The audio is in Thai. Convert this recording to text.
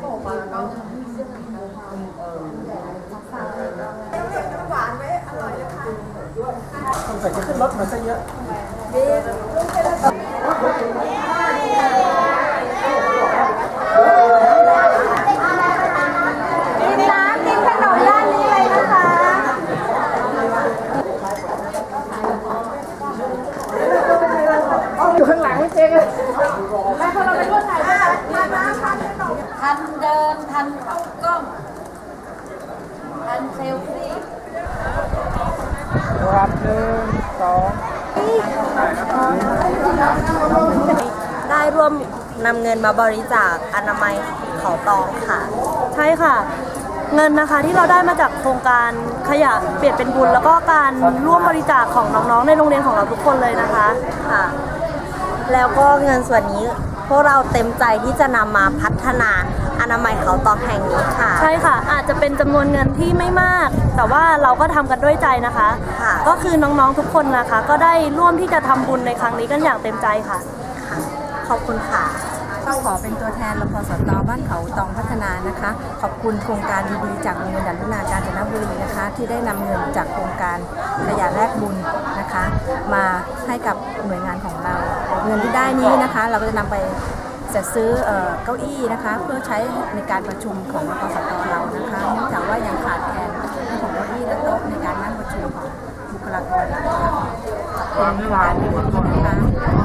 โผล่มาก็หวานไว้อร่อยเลยค่ะสงสัยจะขึ้นรถมาซะเยอลูกเป็อยู่ข้างหลังไม่เจ๊งเลยมาพอเราไปร่วมถ่ายด้วยกันมาค่ะ ทันเดินทันเข้ากล้องทันเซลฟี่ครับหนึ่งสองได้ร่วมนำเงินมาบริจาคอนามัยเขาตองค่ะ ใช่ค่ะ เงินนะคะที่เราได้มาจากโครงการขยะเปลี่ยนเป็นบุญ แล้วก็การร่วมบริจาคของน้องๆ ในโรงเรียนของเราทุกคนเลยนะคะค่ะ แล้วก็เงินส่วนนี้ พวกเราเต็มใจที่จะนำมาพัฒนาอนามัยเขาตองแห่งนี้ค่ะ ใช่ค่ะ อาจจะเป็นจำนวนเงินที่ไม่มาก แต่ว่าเราก็ทำกันด้วยใจนะคะ ค่ะ ก็คือน้องๆทุกคนนะคะ ก็ได้ร่วมที่จะทำบุญในครั้งนี้กันอย่างเต็มใจค่ะ ขอบคุณค่ะ ก็ขอเป็นตัวแทนรพสตบ้านเขาตองพัฒนานะคะ ขอบคุณโครงการดีๆจากโรงเรียนดัลุนาการจนบุรีนะคะ ที่ได้นำเงินจากโครงการขยะแลกบุญนะคะ มาให้กับหน่วยงานของเรา เงินที่ได้นี้นะคะ เราก็จะนำไปจัดซื้อเก้าอี้นะคะ เพื่อใช้ในการประชุมของรพสตเรานะคะเนื่องจากว่ายังขาดแคลนเรื่องของเก้าอี้และโต๊ะในการนั่งประชุมของบุคลากรนะคะขอบคุณการดีๆ